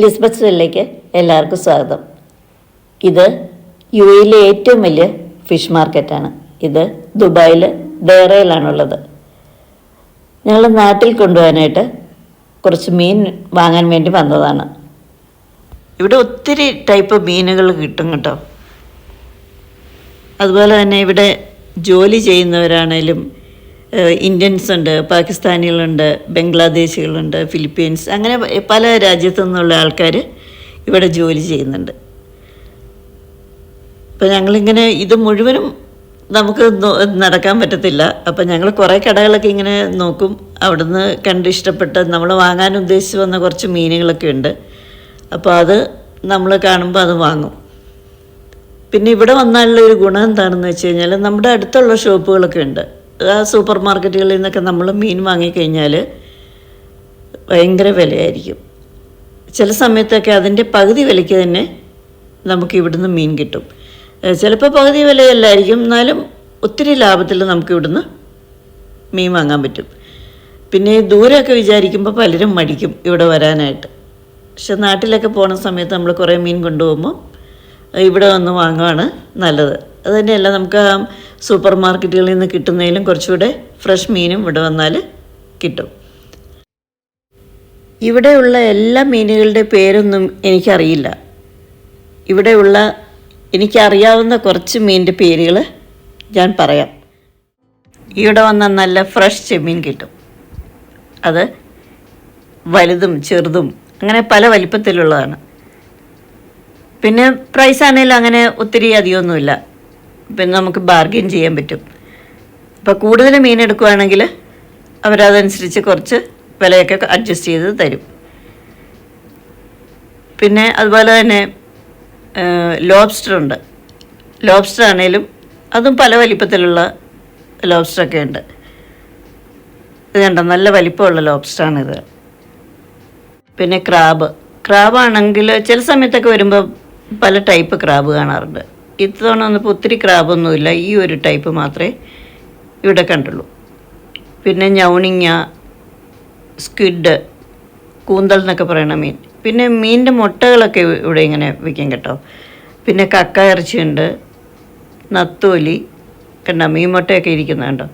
ലിസ്ബത്ത് സെല്ലിലേക്ക് എല്ലാവർക്കും സ്വാഗതം. ഇത് യു എയിലെ ഏറ്റവും വലിയ ഫിഷ് മാർക്കറ്റാണ്. ഇത് ദുബായിൽ ഡേറയിലാണുള്ളത് ഞങ്ങൾ നാട്ടിൽ കൊണ്ടുപോകാനായിട്ട് കുറച്ച് മീൻ വാങ്ങാൻ വേണ്ടി വന്നതാണ്. ഇവിടെ ഒത്തിരി ടൈപ്പ് മീനുകൾ കിട്ടും കേട്ടോ. അതുപോലെ തന്നെ ഇവിടെ ജോലി ചെയ്യുന്നവരാണേലും ഇന്ത്യൻസ് ഉണ്ട് പാകിസ്ഥാനികളുണ്ട് ബംഗ്ലാദേശികളുണ്ട് ഫിലിപ്പീൻസ് അങ്ങനെ പല രാജ്യത്തു നിന്നുള്ള ആൾക്കാർ ഇവിടെ ജോലി ചെയ്യുന്നുണ്ട്. അപ്പോൾ ഞങ്ങളിങ്ങനെ ഇത് മുഴുവനും നമുക്ക് നടക്കാൻ പറ്റത്തില്ല. അപ്പം ഞങ്ങൾ കുറേ കടകളൊക്കെ ഇങ്ങനെ നോക്കും. അവിടുന്ന് കണ്ട് ഇഷ്ടപ്പെട്ട് നമ്മൾ വാങ്ങാൻ ഉദ്ദേശിച്ച് വന്ന കുറച്ച് മീനുകളൊക്കെ ഉണ്ട്. അപ്പോൾ അത് നമ്മൾ കാണുമ്പോൾ അത് വാങ്ങും. പിന്നെ ഇവിടെ വന്നാലുള്ള ഒരു ഗുണം എന്താണെന്ന് വെച്ച് കഴിഞ്ഞാൽ നമ്മുടെ അടുത്തുള്ള ഷോപ്പുകളൊക്കെ ഉണ്ട്. സൂപ്പർ മാർക്കറ്റുകളിൽ നിന്നൊക്കെ നമ്മൾ മീൻ വാങ്ങിക്കഴിഞ്ഞാൽ ഭയങ്കര വിലയായിരിക്കും. ചില സമയത്തൊക്കെ അതിന്റെ പകുതി വിലയ്ക്ക് തന്നെ നമുക്ക് ഇവിടുന്ന് മീൻ കിട്ടും. ചിലപ്പോൾ പകുതി വിലയല്ലായിരിക്കും. എന്നാലും ഒത്തിരി ലാഭത്തിൽ നമുക്ക് ഇവിടുന്ന് മീൻ വാങ്ങാൻ പറ്റും. പിന്നെ ദൂരമൊക്കെ വിചാരിക്കുമ്പോൾ പലരും മടിക്കും ഇവിടെ വരാനായിട്ട്. പക്ഷെ നാട്ടിലൊക്കെ പോണ സമയത്ത് നമ്മൾ കുറേ മീൻ കൊണ്ടുപോകുമ്പോൾ ഇവിടെ വന്ന് വാങ്ങുകയാണ് നല്ലത്. അത് തന്നെയല്ല നമുക്ക് സൂപ്പർ മാർക്കറ്റുകളിൽ നിന്ന് കിട്ടുന്നതിലും കുറച്ചുകൂടെ ഫ്രഷ് മീനും ഇവിടെ വന്നാൽ കിട്ടും. ഇവിടെയുള്ള എല്ലാ മീനുകളുടെ പേരൊന്നും എനിക്കറിയില്ല. ഇവിടെയുള്ള എനിക്കറിയാവുന്ന കുറച്ച് മീനിന്റെ പേരുകൾ ഞാൻ പറയാം. ഇവിടെ വന്ന നല്ല ഫ്രഷ് ചെമ്മീൻ കിട്ടും. അത് വലുതും ചെറുതും അങ്ങനെ പല വലിപ്പത്തിലുള്ളതാണ്. പിന്നെ പ്രൈസ് ആണെങ്കിലും അങ്ങനെ ഒത്തിരി അധികമൊന്നുമില്ല. പിന്നെ നമുക്ക് ബാർഗെയിൻ ചെയ്യാൻ പറ്റും. അപ്പോൾ കൂടുതൽ മീൻ എടുക്കുകയാണെങ്കിൽ അവരതനുസരിച്ച് കുറച്ച് വിലയൊക്കെ അഡ്ജസ്റ്റ് ചെയ്ത് തരും. പിന്നെ അതുപോലെ തന്നെ ലോബ്സ്റ്റർ ഉണ്ട്. ലോബ്സ്റ്റർ ആണേലും അതും പല വലിപ്പത്തിലുള്ള ലോബ്സ്റ്ററൊക്കെ ഉണ്ട്. ഇത് കണ്ടോ നല്ല വലിപ്പമുള്ള ലോബ്സ്റ്ററാണിത് പിന്നെ ക്രാബ് ക്രാബാണെങ്കിൽ ചില സമയത്തൊക്കെ വരുമ്പോൾ പല ടൈപ്പ് ക്രാബ് കാണാറുണ്ട്. ഇത്തവണ വന്നപ്പോൾ ഒത്തിരി ക്രാബൊന്നുമില്ല. ഈ ഒരു ടൈപ്പ് മാത്രമേ ഇവിടെ കണ്ടുള്ളൂ. പിന്നെ ഞൗണിങ്ങ സ്ക്വിഡ് കൂന്തൽ എന്നൊക്കെ പറയണ മീൻ. പിന്നെ മീനിന്റെ മുട്ടകളൊക്കെ ഇവിടെ ഇങ്ങനെ വിൽക്കും കേട്ടോ. പിന്നെ കക്ക ഇറച്ചിയുണ്ട് നത്തോലി കണ്ടോ? മീൻ മുട്ടയൊക്കെ ഇരിക്കുന്നത് കണ്ടോ?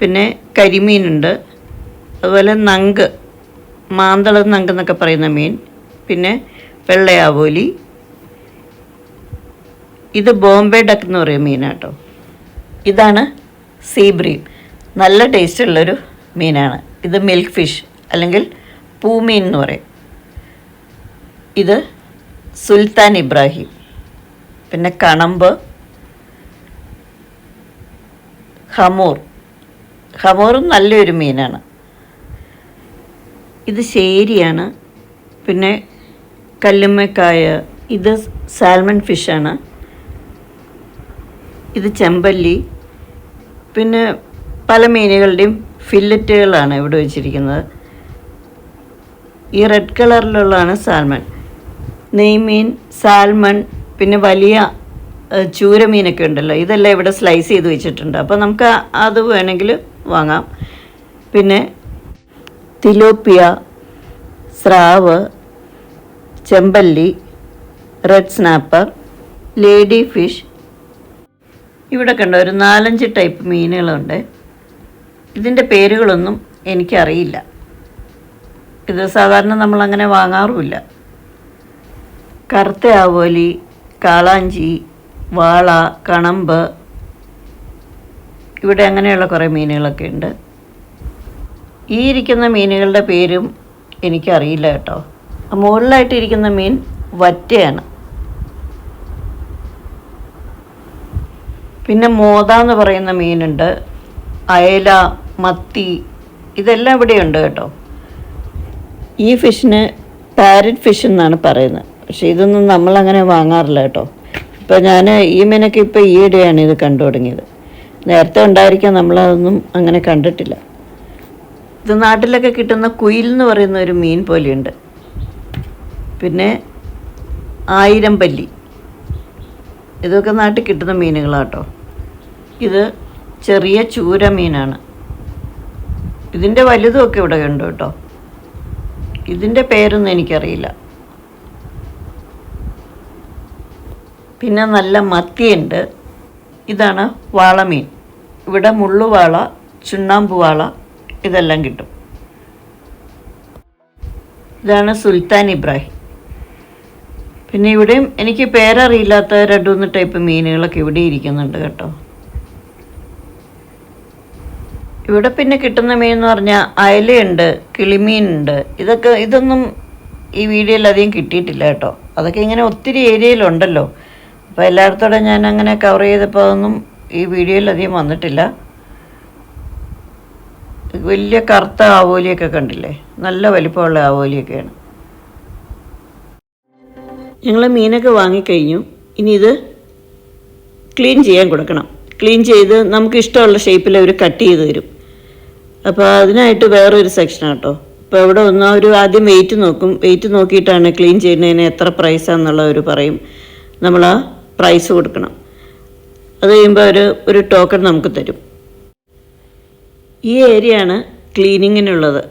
പിന്നെ കരിമീനുണ്ട് അതുപോലെ നങ്ക് മാന്തള നങ്ക് എന്നൊക്കെ പറയുന്ന മീൻ. പിന്നെ വെള്ളയാവോലി ഇത് ബോംബെ ഡക്ക് എന്ന് പറയുന്ന മീനാട്ടോ. ഇതാണ് സീബ്രീം നല്ല ടേസ്റ്റ് ടേസ്റ്റുള്ളൊരു മീനാണ്. ഇത് മിൽക്ക് ഫിഷ് അല്ലെങ്കിൽ പൂമീൻ എന്ന് പറയും. ഇത് സുൽത്താൻ ഇബ്രാഹിം. പിന്നെ കണമ്പ് ഹമൂർ ഹമൂറും നല്ലൊരു മീനാണ്. ഇത് ശേരിയാണ്. പിന്നെ കല്ലുമ്മക്കായ. ഇത് സാൽമൺ ഫിഷാണ് ഇത് ചെമ്പല്ലി. പിന്നെ പല മീനുകളുടെയും ഫില്ലറ്റുകളാണ് ഇവിടെ വെച്ചിരിക്കുന്നത്. ഈ റെഡ് കളറിലുള്ളതാണ് സാൽമൺ നെയ്മീൻ സാൽമൺ പിന്നെ വലിയ ചൂരമീനൊക്കെ ഉണ്ടല്ലോ. ഇതെല്ലാം ഇവിടെ സ്ലൈസ് ചെയ്ത് വെച്ചിട്ടുണ്ട്. അപ്പോൾ നമുക്ക് അത് വേണമെങ്കിൽ വാങ്ങാം. പിന്നെ തിലോപ്പിയ സ്രാവ് ചെമ്പല്ലി റെഡ് സ്നാപ്പർ ലേഡി ഫിഷ് ഇവിടെ കണ്ട ഒരു നാലഞ്ച് ടൈപ്പ് മീനുകളുണ്ട്. ഇതിന്റെ പേരുകളൊന്നും എനിക്കറിയില്ല. ഇത് സാധാരണ നമ്മളങ്ങനെ വാങ്ങാറുമില്ല. കറുത്ത ആവോലി കാളാഞ്ചി വാള കണമ്പ്. ഇവിടെ അങ്ങനെയുള്ള കുറേ മീനുകളൊക്കെ ഉണ്ട്. ഈ ഇരിക്കുന്ന മീനുകളുടെ പേരും എനിക്കറിയില്ല കേട്ടോ. മുകളിലായിട്ടിരിക്കുന്ന മീൻ വറ്റയാണ്. പിന്നെ മോത എന്ന് പറയുന്ന മീനുണ്ട്. അയല മത്തി ഇതെല്ലാം ഇവിടെയുണ്ട് കേട്ടോ. ഈ ഫിഷിന് പാരറ്റ് ഫിഷ് എന്നാണ് പറയുന്നത്. പക്ഷേ ഇതൊന്നും നമ്മളങ്ങനെ വാങ്ങാറില്ല കേട്ടോ. ഇപ്പോൾ ഞാൻ ഈ മീനൊക്കെ ഇപ്പോൾ ഈയിടെയാണ് ഇത് കണ്ടു തുടങ്ങിയത്. നേരത്തെ ഉണ്ടായിരിക്കാൻ നമ്മളതൊന്നും അങ്ങനെ കണ്ടിട്ടില്ല. ഇത് നാട്ടിലൊക്കെ കിട്ടുന്ന കുയിൽ എന്ന് പറയുന്ന ഒരു മീൻ പോലെയുണ്ട്. പിന്നെ ആയിരം പല്ലി. ഇതൊക്കെ നാട്ടിൽ കിട്ടുന്ന മീനുകളാട്ടോ. ഇത് ചെറിയ ചൂര മീനാണ്. ഇതിന്റെ വലുതുമൊക്കെ ഇവിടെ ഉണ്ട് കേട്ടോ. ഇതിന്റെ പേരൊന്നും എനിക്കറിയില്ല. പിന്നെ നല്ല മത്തിയുണ്ട്. ഇതാണ് വാളമീൻ ഇവിടെ മുള്ളുവാള ചുണ്ണാമ്പ് വാള ഇതെല്ലാം കിട്ടും. ഇതാണ് സുൽത്താൻ ഇബ്രാഹിം. പിന്നെ ഇവിടെയും എനിക്ക് പേരറിയില്ലാത്ത രണ്ട് മൂന്ന് ടൈപ്പ് മീനുകളൊക്കെ ഇവിടെ ഇരിക്കുന്നുണ്ട് കേട്ടോ. ഇവിടെ പിന്നെ കിട്ടുന്ന മീൻ എന്ന് പറഞ്ഞാൽ അയലയുണ്ട് കിളിമീനുണ്ട്. ഇതൊക്കെ ഇതൊന്നും ഈ വീഡിയോയിൽ അധികം കിട്ടിയിട്ടില്ല കേട്ടോ. അതൊക്കെ ഇങ്ങനെ ഒത്തിരി ഏരിയയിലുണ്ടല്ലോ. അപ്പോൾ എല്ലായിടത്തോടെ ഞാൻ അങ്ങനെ കവർ ചെയ്തപ്പോൾ അതൊന്നും ഈ വീഡിയോയിൽ അധികം വന്നിട്ടില്ല. വലിയ കറുത്ത ആവോലിയൊക്കെ കണ്ടില്ലേ? നല്ല വലിപ്പമുള്ള ആവോലിയൊക്കെയാണ്. ഞങ്ങൾ മീനൊക്കെ വാങ്ങിക്കഴിഞ്ഞു. ഇനി ഇത് ക്ലീൻ ചെയ്യാൻ കൊടുക്കണം. ക്ലീൻ ചെയ്ത് നമുക്ക് ഇഷ്ടമുള്ള ഷേപ്പിൽ അവർ കട്ട് ചെയ്ത് തരും. അപ്പോൾ അതിനായിട്ട് വേറൊരു സെക്ഷനാണ് കേട്ടോ അപ്പോൾ ഇവിടെ ഒന്ന് അവർ ആദ്യം വെയിറ്റ് നോക്കും. വെയിറ്റ് നോക്കിയിട്ടാണ് ക്ലീൻ ചെയ്യുന്നതിന് എത്ര പ്രൈസാന്നുള്ള അവർ പറയും. നമ്മൾ ആ പ്രൈസ് കൊടുക്കണം. അത് കഴിയുമ്പോൾ അവർ ഒരു ടോക്കൺ നമുക്ക് തരും. ഈ ഏരിയയാണ് ക്ലീനിങ്ങിനുള്ളത്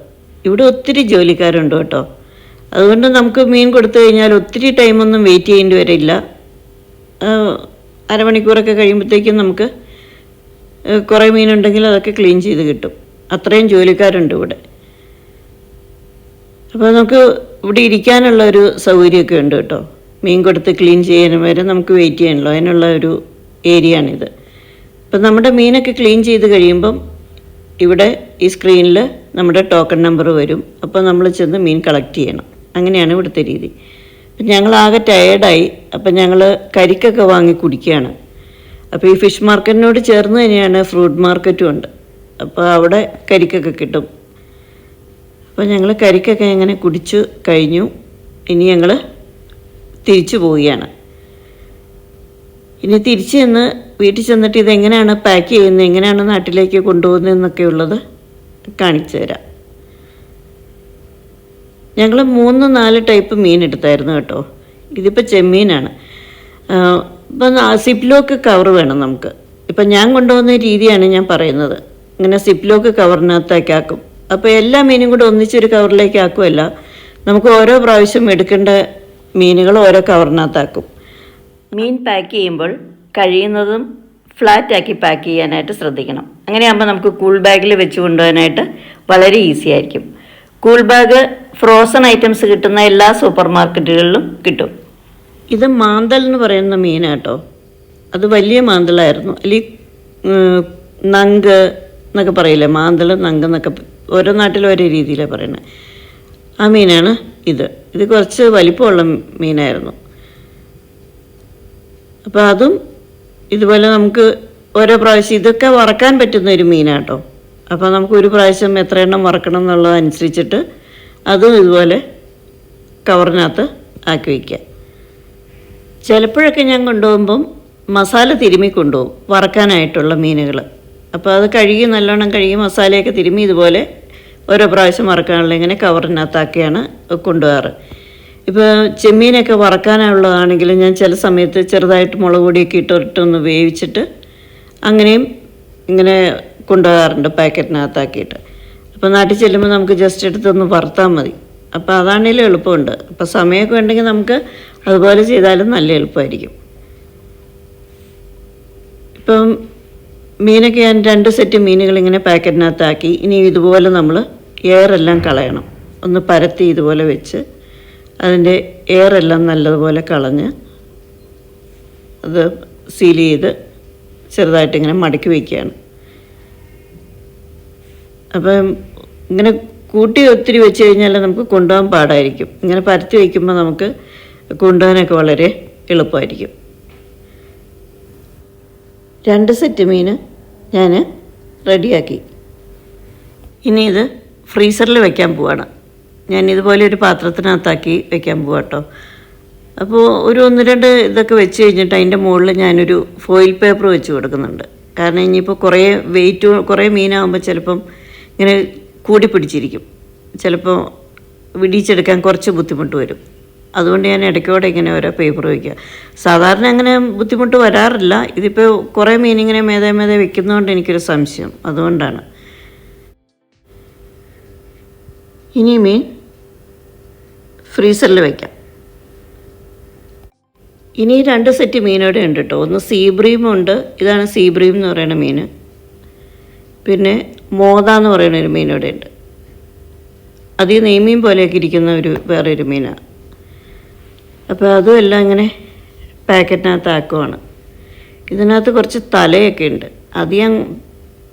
ഇവിടെ ഒത്തിരി ജോലിക്കാരുണ്ട് കേട്ടോ. അതുകൊണ്ട് നമുക്ക് മീൻ കൊടുത്തു കഴിഞ്ഞാൽ ഒത്തിരി ടൈമൊന്നും വെയിറ്റ് ചെയ്യേണ്ടി വരില്ല. അരമണിക്കൂറൊക്കെ കഴിയുമ്പോഴത്തേക്കും നമുക്ക് കുറേ മീനുണ്ടെങ്കിൽ അതൊക്കെ ക്ലീൻ ചെയ്ത് കിട്ടും. അത്രയും ജോലിക്കാരുണ്ട് ഇവിടെ. അപ്പോൾ നമുക്ക് ഇവിടെ ഇരിക്കാനുള്ള ഒരു സൗകര്യമൊക്കെ ഉണ്ട് കേട്ടോ. മീൻ കൊടുത്ത് ക്ലീൻ ചെയ്യാനും വരെ നമുക്ക് വെയിറ്റ് ചെയ്യാനല്ലോ അതിനുള്ള ഒരു ഏരിയ ആണിത് അപ്പം നമ്മുടെ മീനൊക്കെ ക്ലീൻ ചെയ്ത് കഴിയുമ്പം ഇവിടെ ഈ സ്ക്രീനിൽ നമ്മുടെ ടോക്കൺ നമ്പർ വരും. അപ്പോൾ നമ്മൾ ചെന്ന് മീൻ കളക്ട് ചെയ്യണം. അങ്ങനെയാണ് ഇവിടുത്തെ രീതി. ഞങ്ങൾ ആകെ ടയേർഡായി അപ്പം ഞങ്ങൾ കരിക്കൊക്കെ വാങ്ങി കുടിക്കുകയാണ് അപ്പോൾ ഈ ഫിഷ് മാർക്കറ്റിനോട് ചേർന്ന് തന്നെയാണ് ഫ്രൂട്ട് മാർക്കറ്റും ഉണ്ട്. അപ്പോൾ അവിടെ കരിക്കൊക്കെ കിട്ടും. അപ്പോൾ ഞങ്ങൾ കരിക്കൊക്കെ ഇങ്ങനെ കുടിച്ചു കഴിഞ്ഞു. ഇനി ഞങ്ങൾ തിരിച്ചു പോവുകയാണ്. ഇനി തിരിച്ച് ചെന്ന് വീട്ടിൽ ചെന്നിട്ട് ഇതെങ്ങനെയാണ് പാക്ക് ചെയ്യുന്നത്? എങ്ങനെയാണ് നാട്ടിലേക്ക് കൊണ്ടുപോകുന്നതെന്നൊക്കെ ഉള്ളത് കാണിച്ചു തരാം. ഞങ്ങൾ മൂന്ന് നാല് ടൈപ്പ് മീൻ എടുത്തായിരുന്നു കേട്ടോ. ഇതിപ്പോൾ ചെമ്മീനാണ്. ഇപ്പം സിപ്ലോക്ക് കവർ വേണം നമുക്ക്. ഇപ്പം ഞാൻ കൊണ്ടുപോകുന്ന രീതിയാണ് ഞാൻ പറയുന്നത്. ഇങ്ങനെ സിപ്ലോക്ക് കവറിനകത്തേക്ക് ആക്കും. അപ്പോൾ എല്ലാ മീനും കൂടെ ഒന്നിച്ചൊരു കവറിലേക്ക് ആക്കുമല്ല നമുക്ക് ഓരോ പ്രാവശ്യം എടുക്കേണ്ട മീനുകൾ ഓരോ കവറിനകത്താക്കും. മീൻ പാക്ക് ചെയ്യുമ്പോൾ കഴിയുന്നതും ഫ്ലാറ്റ് ആക്കി പാക്ക് ചെയ്യാനായിട്ട് ശ്രദ്ധിക്കണം. അങ്ങനെയാകുമ്പോൾ നമുക്ക് കൂൾ ബാഗിൽ വെച്ച് കൊണ്ടുപോകാനായിട്ട് വളരെ ഈസി ആയിരിക്കും. കൂൾ ബാഗ് ഫ്രോസൺ ഐറ്റംസ് കിട്ടുന്ന എല്ലാ സൂപ്പർ മാർക്കറ്റുകളിലും കിട്ടും. ഇത് മാന്തൽ എന്ന് പറയുന്ന മീനാട്ടോ. അത് വലിയ മാന്തലായിരുന്നു. അല്ലെങ്കിൽ നങ്ക് എന്നൊക്കെ പറയില്ലേ? മാന്തൽ നങ്ക് എന്നൊക്കെ ഓരോ നാട്ടിലും ഓരോ രീതിയിലാണ് പറയുന്നത് ആ മീനാണ് ഇത്. ഇത് കുറച്ച് വലിപ്പമുള്ള മീനായിരുന്നു. അപ്പോൾ അതും ഇതുപോലെ നമുക്ക് ഓരോ പ്രാവശ്യം ഇതൊക്കെ വറക്കാൻ പറ്റുന്ന ഒരു മീനാട്ടോ. അപ്പോൾ നമുക്ക് ഒരു പ്രാവശ്യം എത്ര എണ്ണം വറക്കണം എന്നുള്ളതനുസരിച്ചിട്ട് അതും ഇതുപോലെ കവറിനകത്ത് ആക്കി വയ്ക്കുക ചിലപ്പോഴൊക്കെ ഞാൻ കൊണ്ടുപോകുമ്പം മസാല തിരുമ്മി കൊണ്ടുപോകും വറക്കാനായിട്ടുള്ള മീനുകൾ അപ്പോൾ അത് കഴുകി നല്ലോണം കഴുകി മസാലയൊക്കെ തിരുമ്മി ഇതുപോലെ ഓരോ പ്രാവശ്യം വറക്കാനുള്ള ഇങ്ങനെ കവറിനകത്താക്കിയാണ് കൊണ്ടുപോകാറ്. ഇപ്പോൾ ചെമ്മീനൊക്കെ വറക്കാനുള്ളതാണെങ്കിൽ ഞാൻ ചില സമയത്ത് ചെറുതായിട്ട് മുളക് പൊടിയൊക്കെ ഇട്ടിട്ടൊന്ന് വേവിച്ചിട്ട് അങ്ങനെയും ഇങ്ങനെ കൊണ്ടുപോകാറുണ്ട് പാക്കറ്റിനകത്താക്കിയിട്ട്. അപ്പോൾ നാട്ടിൽ ചെല്ലുമ്പോൾ നമുക്ക് ജസ്റ്റ് എടുത്തൊന്ന് വറുത്താൽ മതി. അപ്പോൾ അതാണെങ്കിലും എളുപ്പമുണ്ട്. അപ്പോൾ സമയമൊക്കെ ഉണ്ടെങ്കിൽ നമുക്ക് അതുപോലെ ചെയ്താലും നല്ല എളുപ്പമായിരിക്കും. ഇപ്പം മീനൊക്കെ ഞാൻ രണ്ട് സെറ്റ് മീനുകൾ ഇങ്ങനെ പാക്കറ്റിനകത്താക്കി. ഇനി ഇതുപോലെ നമ്മൾ എയറെല്ലാം കളയണം. ഒന്ന് പരത്തി ഇതുപോലെ വെച്ച് അതിന്റെ എയറെല്ലാം നല്ലതുപോലെ കളഞ്ഞ് അത് സീൽ ചെയ്ത് ചെറുതായിട്ട് ഇങ്ങനെ മടക്കി വയ്ക്കുകയാണ് അപ്പം ഇങ്ങനെ കൂട്ടി ഒത്തിരി വെച്ച് കഴിഞ്ഞാൽ നമുക്ക് കൊണ്ടുപോകാൻ പാടായിരിക്കും. ഇങ്ങനെ പരത്തി വയ്ക്കുമ്പോൾ നമുക്ക് കൊണ്ടുപോകാനൊക്കെ വളരെ എളുപ്പമായിരിക്കും. രണ്ട് സെറ്റ് മീൻ ഞാൻ റെഡിയാക്കി. ഇനി ഇത് ഫ്രീസറിൽ വെക്കാൻ പോവാണ്. ഞാൻ ഇതുപോലെ ഒരു പാത്രത്തിനകത്താക്കി വെക്കാൻ പോവാ കേട്ടോ അപ്പോൾ ഒരു ഒന്ന് രണ്ട് ഇതൊക്കെ വെച്ച് കഴിഞ്ഞിട്ട് അതിന്റെ മുകളിൽ ഞാനൊരു ഫോയിൽ പേപ്പർ വെച്ച് കൊടുക്കുന്നുണ്ട്. കാരണം ഇനിയിപ്പോൾ കുറേ വെയിറ്റ് കുറേ മീനാകുമ്പോൾ ചിലപ്പം ഇങ്ങനെ കൂടി പിടിച്ചിരിക്കും ചിലപ്പോൾ വിടിച്ചെടുക്കാൻ കുറച്ച് ബുദ്ധിമുട്ട് വരും. അതുകൊണ്ട് ഞാൻ ഇടയ്ക്കോടെ ഇങ്ങനെ ഓരോ പേപ്പർ വയ്ക്കുക. സാധാരണ അങ്ങനെ ബുദ്ധിമുട്ട് വരാറില്ല. ഇതിപ്പോൾ കുറേ മീനിങ്ങനെ ഇങ്ങനെ മേതെ വെക്കുന്നതുകൊണ്ട് എനിക്കൊരു സംശയം. അതുകൊണ്ടാണ്. ഇനി മീൻ ഫ്രീസറിൽ വയ്ക്കാം ഇനി രണ്ട് സെറ്റ് മീനോടെ ഉണ്ട് കേട്ടോ. ഒന്ന് സീബ്രീമുണ്ട്. ഇതാണ് സീബ്രീം എന്ന് പറയുന്ന മീൻ. പിന്നെ മോത എന്ന് പറയുന്ന ഒരു മീൻ ഇവിടെ ഉണ്ട്. അത് ഈ നെയ്മീൻ പോലെയൊക്കെ ഇരിക്കുന്ന ഒരു വേറൊരു മീനാണ് അപ്പോൾ അതും എല്ലാം ഇങ്ങനെ പാക്കറ്റിനകത്ത് ആക്കുവാണ്. ഇതിനകത്ത് കുറച്ച് തലയൊക്കെ ഉണ്ട്. അത് ഞാൻ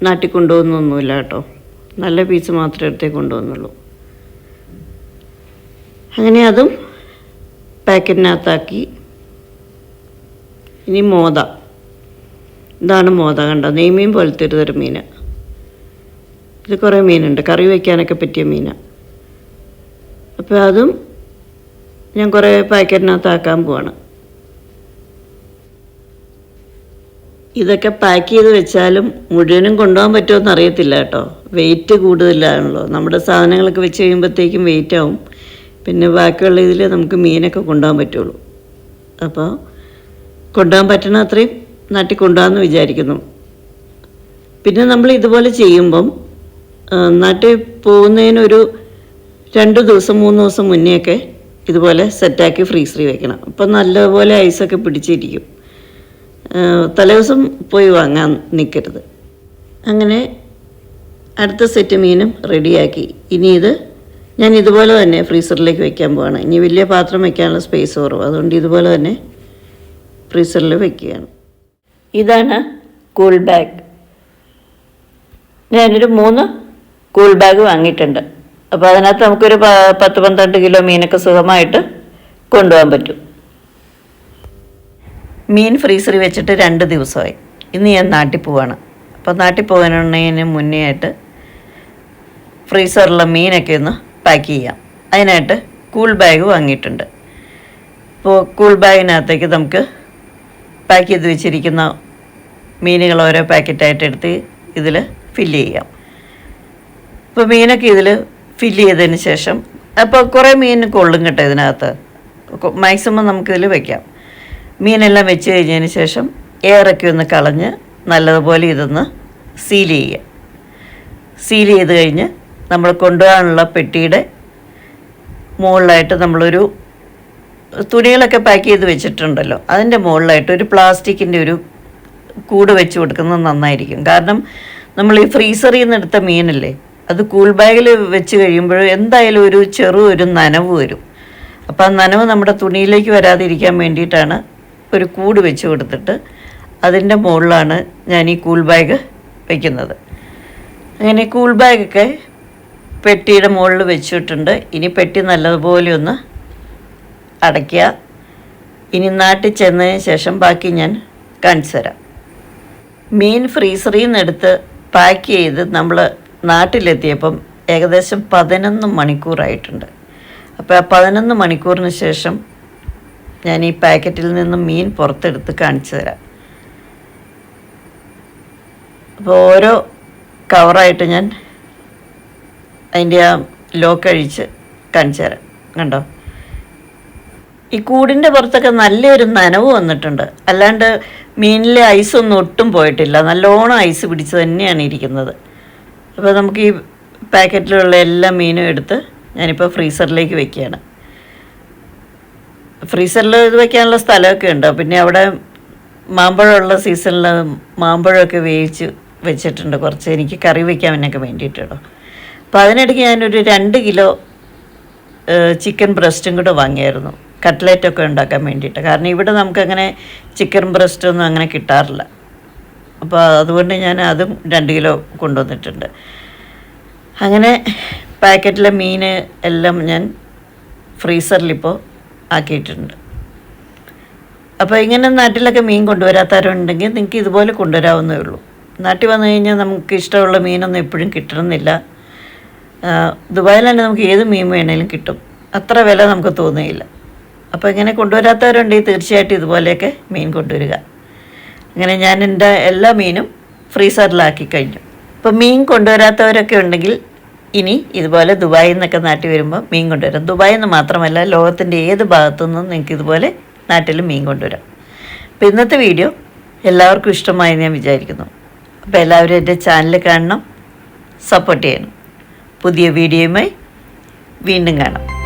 നാട്ടിൽ കൊണ്ടുപോകുന്നൊന്നുമില്ല കേട്ടോ. നല്ല പീസ് മാത്രമേ എടുത്തേ കൊണ്ടുപോകുന്നുള്ളൂ. അങ്ങനെ അതും പാക്കറ്റിനകത്താക്കി. ഇനി മോത ഇതാണ് മോത കണ്ടോ? നെയ്മീൻ പോലത്തെ ഒരു തരം മീൻ ഇത് കുറേ മീനുണ്ട്. കറി വയ്ക്കാനൊക്കെ പറ്റിയ മീനാണ് അപ്പോൾ അതും ഞാൻ കുറേ പാക്കറ്റിനകത്താക്കാൻ പോവാണ്. ഇതൊക്കെ പാക്ക് ചെയ്ത് വെച്ചാലും മുഴുവനും കൊണ്ടുപോകാൻ പറ്റുമെന്ന് അറിയത്തില്ല കേട്ടോ. വെയിറ്റ് കൂടുതലാണല്ലോ. നമ്മുടെ സാധനങ്ങളൊക്കെ വെച്ച് കഴിയുമ്പോഴത്തേക്കും വെയിറ്റ് ആവും. പിന്നെ ബാക്കിയുള്ള ഇതിൽ നമുക്ക് മീനൊക്കെ കൊണ്ടുപോകാൻ പറ്റുള്ളൂ. അപ്പോൾ കൊണ്ടുപോകാൻ പറ്റണ അത്രയും നാട്ടിൽ കൊണ്ടുപോകാമെന്ന് വിചാരിക്കുന്നു. പിന്നെ നമ്മൾ ഇതുപോലെ ചെയ്യുമ്പം നാട്ടിൽ പോകുന്നതിനൊരു രണ്ട് ദിവസം മൂന്ന് ദിവസം മുന്നെയൊക്കെ ഇതുപോലെ സെറ്റാക്കി ഫ്രീസറി വെക്കണം. അപ്പം നല്ലപോലെ ഐസൊക്കെ പിടിച്ചിരിക്കും. തലേ തലേദിവസം പോയി വാങ്ങാൻ നിൽക്കരുത് അങ്ങനെ അടുത്ത സെറ്റ് മീനും റെഡിയാക്കി. ഇനി ഇത് ഞാൻ ഇതുപോലെ തന്നെ ഫ്രീസറിലേക്ക് വെക്കാൻ പോവാണ്. ഇനി വലിയ പാത്രം വെക്കാനുള്ള സ്പേസ് കുറവ്. അതുകൊണ്ട് ഇതുപോലെ തന്നെ ഫ്രീസറിൽ വെക്കുകയാണ്. ഇതാണ് കൂൾ ബാഗ് ഞാനൊരു മൂന്ന് കൂൾ ബാഗ് വാങ്ങിയിട്ടുണ്ട്. അപ്പോൾ അതിനകത്ത് നമുക്കൊരു പത്ത് പന്ത്രണ്ട് കിലോ മീനൊക്കെ സുഖമായിട്ട് കൊണ്ടുപോകാൻ പറ്റും. മീൻ ഫ്രീസറിൽ വെച്ചിട്ട് രണ്ട് ദിവസമായി. ഇന്ന് ഞാൻ നാട്ടിൽ പോവാണ്. അപ്പോൾ നാട്ടിൽ പോകുന്നതിന് മുന്നേ ആയിട്ട് ഫ്രീസറിലെ മീനൊക്കെ ഒന്ന് പാക്ക് ചെയ്യാം. അതിനായിട്ട് കൂൾ ബാഗ് വാങ്ങിയിട്ടുണ്ട്. അപ്പോൾ കൂൾ ബാഗിനകത്തേക്ക് നമുക്ക് പാക്ക് ചെയ്ത് വെച്ചിരിക്കുന്ന മീനുകൾ ഓരോ പാക്കറ്റായിട്ട് എടുത്ത് ഇതിൽ ഫില്ല് ചെയ്യാം. അപ്പോൾ മീനൊക്കെ ഇതിൽ ഫില്ല് ചെയ്തതിന് ശേഷം അപ്പോൾ കുറേ മീൻ കൊള്ളും കേട്ടോ ഇതിനകത്ത്. മാക്സിമം നമുക്കിതിൽ വെക്കാം. മീനെല്ലാം വെച്ച് കഴിഞ്ഞതിന് ശേഷം എയറൊക്കെ ഒന്ന് കളഞ്ഞ് നല്ലതുപോലെ ഇതൊന്ന് സീൽ ചെയ്യുക. സീൽ ചെയ്ത് കഴിഞ്ഞ് നമ്മൾ കൊണ്ടുപോകാനുള്ള പെട്ടിയുടെ മുകളിലായിട്ട് നമ്മളൊരു തുണികളൊക്കെ പാക്ക് ചെയ്ത് വെച്ചിട്ടുണ്ടല്ലോ. അതിന്റെ മുകളിലായിട്ട് ഒരു പ്ലാസ്റ്റിക്കിന്റെ ഒരു കൂട് വെച്ച് കൊടുക്കുന്നത് നന്നായിരിക്കും. കാരണം നമ്മൾ ഈ ഫ്രീസറിൽ നിന്ന് എടുത്ത മീനല്ലേ? അത് കൂൾ ബാഗിൽ വെച്ച് കഴിയുമ്പോൾ എന്തായാലും ഒരു ചെറു ഒരു നനവ് വരും. അപ്പോൾ ആ നനവ് നമ്മുടെ തുണിയിലേക്ക് വരാതിരിക്കാൻ വേണ്ടിയിട്ടാണ് ഒരു കൂട് വെച്ച് കൊടുത്തിട്ട് അതിന്റെ മുകളിലാണ് ഞാൻ ഈ കൂൾ ബാഗ് വയ്ക്കുന്നത് അങ്ങനെ കൂൾ ബാഗൊക്കെ പെട്ടിയുടെ മുകളിൽ വെച്ചിട്ടുണ്ട്. ഇനി പെട്ടി നല്ലതുപോലെ ഒന്ന് അടയ്ക്കുക. ഇനി നാട്ടിൽ ചെന്നതിന് ശേഷം ബാക്കി ഞാൻ കാണിച്ചു തരാം. മീൻ ഫ്രീസറിൽ നിന്ന് എടുത്ത് പാക്ക് ചെയ്ത് നമ്മൾ നാട്ടിലെത്തിയപ്പം ഏകദേശം പതിനൊന്ന് മണിക്കൂറായിട്ടുണ്ട്. അപ്പോൾ ആ പതിനൊന്ന് മണിക്കൂറിന് ശേഷം ഞാൻ ഈ പാക്കറ്റിൽ നിന്ന് മീൻ പുറത്തെടുത്ത് കാണിച്ചു തരാം. അപ്പോൾ ഓരോ കവറായിട്ട് ഞാൻ അതിന്റെ ആ ലോക്ക് അഴിച്ച് കാണിച്ചു തരാം. കണ്ടോ? ഈ കൂടിന്റെ പുറത്തൊക്കെ നല്ലൊരു നനവ് വന്നിട്ടുണ്ട്. അല്ലാണ്ട് മീനിലെ ഐസൊന്നും ഒട്ടും പോയിട്ടില്ല. നല്ലോണം ഐസ് പിടിച്ച് തന്നെയാണ് ഇരിക്കുന്നത്. അപ്പോൾ നമുക്ക് ഈ പാക്കറ്റിലുള്ള എല്ലാ മീനും എടുത്ത് ഞാനിപ്പോൾ ഫ്രീസറിലേക്ക് വെക്കുകയാണ്. ഫ്രീസറിൽ ഇത് വയ്ക്കാനുള്ള സ്ഥലമൊക്കെ ഉണ്ട്. പിന്നെ അവിടെ മാമ്പഴമുള്ള സീസണിൽ മാമ്പഴമൊക്കെ വേവിച്ച് വെച്ചിട്ടുണ്ട്. കുറച്ച് എനിക്ക് കറി വയ്ക്കാൻ എന്നൊക്കെ വേണ്ടിയിട്ടോ അപ്പോൾ അതിനിടയ്ക്ക് ഞാനൊരു രണ്ട് കിലോ ചിക്കൻ ബ്രസ്റ്റും കൂടെ വാങ്ങിയായിരുന്നു. കട്ട്ലേറ്റൊക്കെ ഉണ്ടാക്കാൻ വേണ്ടിയിട്ട്. കാരണം ഇവിടെ നമുക്കങ്ങനെ ചിക്കൻ ബ്രസ്റ്റൊന്നും അങ്ങനെ കിട്ടാറില്ല. അപ്പോൾ അതുകൊണ്ട് ഞാൻ അതും രണ്ട് കിലോ കൊണ്ടുവന്നിട്ടുണ്ട്. അങ്ങനെ പാക്കറ്റിലെ മീൻ എല്ലാം ഞാൻ ഫ്രീസറിലിപ്പോൾ ആക്കിയിട്ടുണ്ട്. അപ്പോൾ ഇങ്ങനെ നാട്ടിലൊക്കെ മീൻ കൊണ്ടുവരാത്തവരുണ്ടെങ്കിൽ നിങ്ങൾക്ക് ഇതുപോലെ കൊണ്ടുവരാവുന്നേ ഉള്ളൂ. നാട്ടിൽ വന്നു കഴിഞ്ഞാൽ നമുക്ക് ഇഷ്ടമുള്ള മീനൊന്നും എപ്പോഴും കിട്ടണമെന്നില്ല. ദുബായിൽ തന്നെ നമുക്ക് ഏത് മീൻ വേണേലും കിട്ടും. അത്ര വില നമുക്ക് തോന്നുകയില്ല. അപ്പോൾ ഇങ്ങനെ കൊണ്ടുവരാത്തവരുണ്ടെങ്കിൽ തീർച്ചയായിട്ടും ഇതുപോലെയൊക്കെ മീൻ കൊണ്ടുവരിക. അങ്ങനെ ഞാൻ എന്റെ എല്ലാ മീനും ഫ്രീസറിലാക്കി കഴിഞ്ഞു. അപ്പോൾ മീൻ കൊണ്ടുവരാത്തവരൊക്കെ ഉണ്ടെങ്കിൽ ഇനി ഇതുപോലെ ദുബായിൽ നിന്നൊക്കെ നാട്ടിൽ വരുമ്പോൾ മീൻ കൊണ്ടുവരാം. ദുബായിൽ നിന്ന് മാത്രമല്ല ലോകത്തിന്റെ ഏത് ഭാഗത്തു നിന്നും നിങ്ങൾക്ക് ഇതുപോലെ നാട്ടിൽ മീൻ കൊണ്ടുവരാം. അപ്പോൾ ഇന്നത്തെ വീഡിയോ എല്ലാവർക്കും ഇഷ്ടമായി ഞാൻ വിചാരിക്കുന്നു. അപ്പോൾ എല്ലാവരും എന്റെ ചാനൽ കാണണം സപ്പോർട്ട് ചെയ്യണം. പുതിയ വീഡിയോയുമായി വീണ്ടും കാണാം.